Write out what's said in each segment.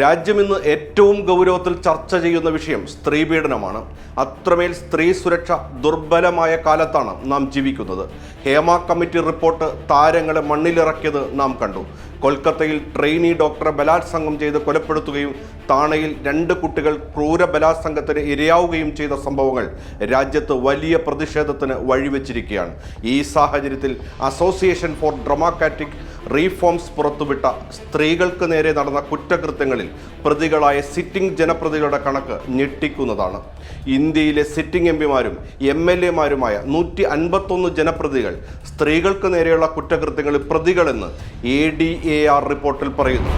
രാജ്യം ഇന്ന് ഏറ്റവും ഗൗരവത്തിൽ ചർച്ച ചെയ്യുന്ന വിഷയം സ്ത്രീ പീഡനമാണ്. അത്രമേൽ സ്ത്രീ സുരക്ഷ ദുർബലമായ കാലത്താണ് നാം ജീവിക്കുന്നത്. ഹേമ കമ്മിറ്റി റിപ്പോർട്ട് താരങ്ങളെ മണ്ണിലിറക്കിയത് നാം കണ്ടു. കൊൽക്കത്തയിൽ ട്രെയിനി ഡോക്ടറെ ബലാത്സംഗം ചെയ്ത് കൊലപ്പെടുത്തുകയും താണയിൽ രണ്ട് കുട്ടികൾ ക്രൂര ബലാത്സംഗത്തിന് ഇരയാവുകയും ചെയ്ത സംഭവങ്ങൾ രാജ്യത്ത് വലിയ പ്രതിഷേധത്തിന് വഴിവെച്ചിരിക്കുകയാണ്. ഈ സാഹചര്യത്തിൽ അസോസിയേഷൻ ഫോർ ഡ്രമാക്കാറ്റിക് റീഫോംസ് പുറത്തുവിട്ട സ്ത്രീകൾക്ക് നേരെ നടന്ന കുറ്റകൃത്യങ്ങളിൽ പ്രതികളായ സിറ്റിംഗ് ജനപ്രതികളുടെ കണക്ക് ഞെട്ടിക്കുന്നതാണ്. ഇന്ത്യയിലെ സിറ്റിംഗ് എം പിമാരും എം എൽ എമാരുമായ നൂറ്റി അൻപത്തൊന്ന് ജനപ്രതികൾ സ്ത്രീകൾക്ക് നേരെയുള്ള കുറ്റകൃത്യങ്ങളിൽ പ്രതികളെന്ന് എ ഡി എ ആർ റിപ്പോർട്ടിൽ പറയുന്നു.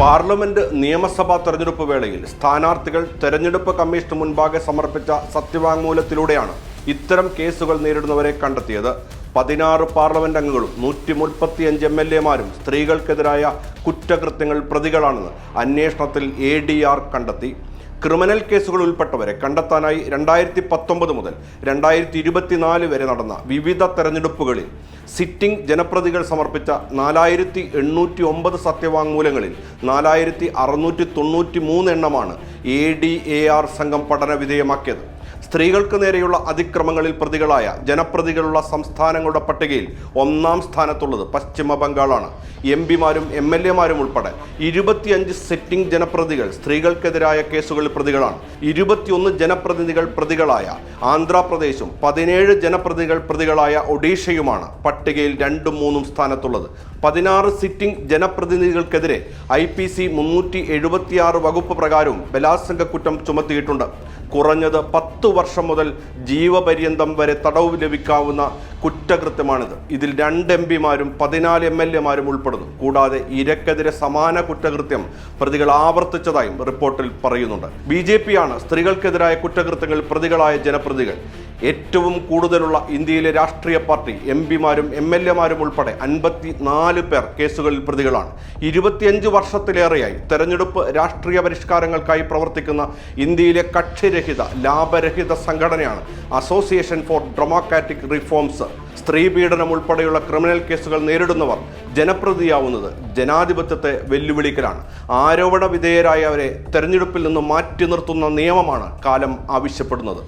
പാർലമെന്റ് നിയമസഭാ തെരഞ്ഞെടുപ്പ് വേളയിൽ സ്ഥാനാർത്ഥികൾ തെരഞ്ഞെടുപ്പ് കമ്മീഷന് മുൻപാകെ സമർപ്പിച്ച സത്യവാങ്മൂലത്തിലൂടെയാണ് ഇത്തരം കേസുകൾ നേരിടുന്നവരെ കണ്ടെത്തിയത്. പതിനാറ് പാർലമെന്റ് അംഗങ്ങളും നൂറ്റി മുപ്പത്തിയഞ്ച് എം എൽ എമാരും സ്ത്രീകൾക്കെതിരായ കുറ്റകൃത്യങ്ങൾ പ്രതികളാണെന്ന് അന്വേഷണത്തിൽ എ ഡി ആർ കണ്ടെത്തി. ക്രിമിനൽ കേസുകൾ ഉൾപ്പെട്ടവരെ കണ്ടെത്താനായി രണ്ടായിരത്തി പത്തൊമ്പത് മുതൽ രണ്ടായിരത്തി ഇരുപത്തിനാല് വരെ നടന്ന വിവിധ തെരഞ്ഞെടുപ്പുകളിൽ സിറ്റിംഗ് ജനപ്രതികൾ സമർപ്പിച്ച നാലായിരത്തി എണ്ണൂറ്റി ഒമ്പത് സത്യവാങ്മൂലങ്ങളിൽ നാലായിരത്തി അറുന്നൂറ്റി തൊണ്ണൂറ്റി മൂന്ന് എണ്ണമാണ് എ ഡി എ ആർ സംഘം പഠന വിധേയമാക്കിയത് സ്ത്രീകൾക്ക് നേരെയുള്ള അതിക്രമങ്ങളിൽ പ്രതികളായ ജനപ്രതികളുള്ള സംസ്ഥാനങ്ങളുടെ പട്ടികയിൽ ഒന്നാം സ്ഥാനത്തുള്ളത് പശ്ചിമ ബംഗാളാണ്. എം പിമാരും എം എൽ എമാരും ഉൾപ്പെടെ ഇരുപത്തിയഞ്ച് സിറ്റിംഗ് ജനപ്രതികൾ സ്ത്രീകൾക്കെതിരായ കേസുകളിൽ പ്രതികളാണ്. ഇരുപത്തിയൊന്ന് ജനപ്രതിനിധികൾ പ്രതികളായ ആന്ധ്രാപ്രദേശും പതിനേഴ് ജനപ്രതികൾ പ്രതികളായ ഒഡീഷയുമാണ് പട്ടികയിൽ രണ്ടും മൂന്നും സ്ഥാനത്തുള്ളത്. പതിനാറ് സിറ്റിംഗ് ജനപ്രതിനിധികൾക്കെതിരെ ഐ പി സി മുന്നൂറ്റി എഴുപത്തിയാറ് വകുപ്പ് പ്രകാരവും ബലാത്സംഗ കുറ്റം ചുമത്തിയിട്ടുണ്ട്. കുറഞ്ഞത് പത്ത് വർഷം മുതൽ ജീവപര്യന്തം വരെ തടവ് ലഭിക്കാവുന്ന കുറ്റകൃത്യമാണിത്. ഇതിൽ രണ്ട് എം പിമാരും പതിനാല് എം എൽ എമാരും ഉൾപ്പെടുന്നു. കൂടാതെ ഇരക്കെതിരെ സമാന കുറ്റകൃത്യം പ്രതികൾ ആവർത്തിച്ചതായും റിപ്പോർട്ടിൽ പറയുന്നുണ്ട്. ബി ജെ പിയാണ് സ്ത്രീകൾക്കെതിരായ കുറ്റകൃത്യങ്ങളിൽ പ്രതികളായ ജനപ്രതികൾ ഏറ്റവും കൂടുതലുള്ള ഇന്ത്യയിലെ രാഷ്ട്രീയ പാർട്ടി എം പിമാരും എം എൽ എമാരും ഉൾപ്പെടെ അൻപത്തി നാല് പേർ കേസുകളിൽ പ്രതികളാണ്. ഇരുപത്തിയഞ്ച് വർഷത്തിലേറെയായി തെരഞ്ഞെടുപ്പ് രാഷ്ട്രീയ പരിഷ്കാരങ്ങൾക്കായി പ്രവർത്തിക്കുന്ന ഇന്ത്യയിലെ കക്ഷിരഹിത ലാഭരഹിത സംഘടനയാണ് അസോസിയേഷൻ ഫോർ ഡെമോക്രാറ്റിക് റിഫോംസ്. സ്ത്രീ പീഡനം ഉൾപ്പെടെയുള്ള ക്രിമിനൽ കേസുകൾ നേരിടുന്നവർ ജനപ്രതിയാവുന്നത് ജനാധിപത്യത്തെ വെല്ലുവിളിക്കലാണ്. ആരോപണ വിധേയരായവരെ തെരഞ്ഞെടുപ്പിൽ നിന്ന് മാറ്റി നിർത്തുന്ന നിയമമാണ് കാലം ആവശ്യപ്പെടുന്നത്.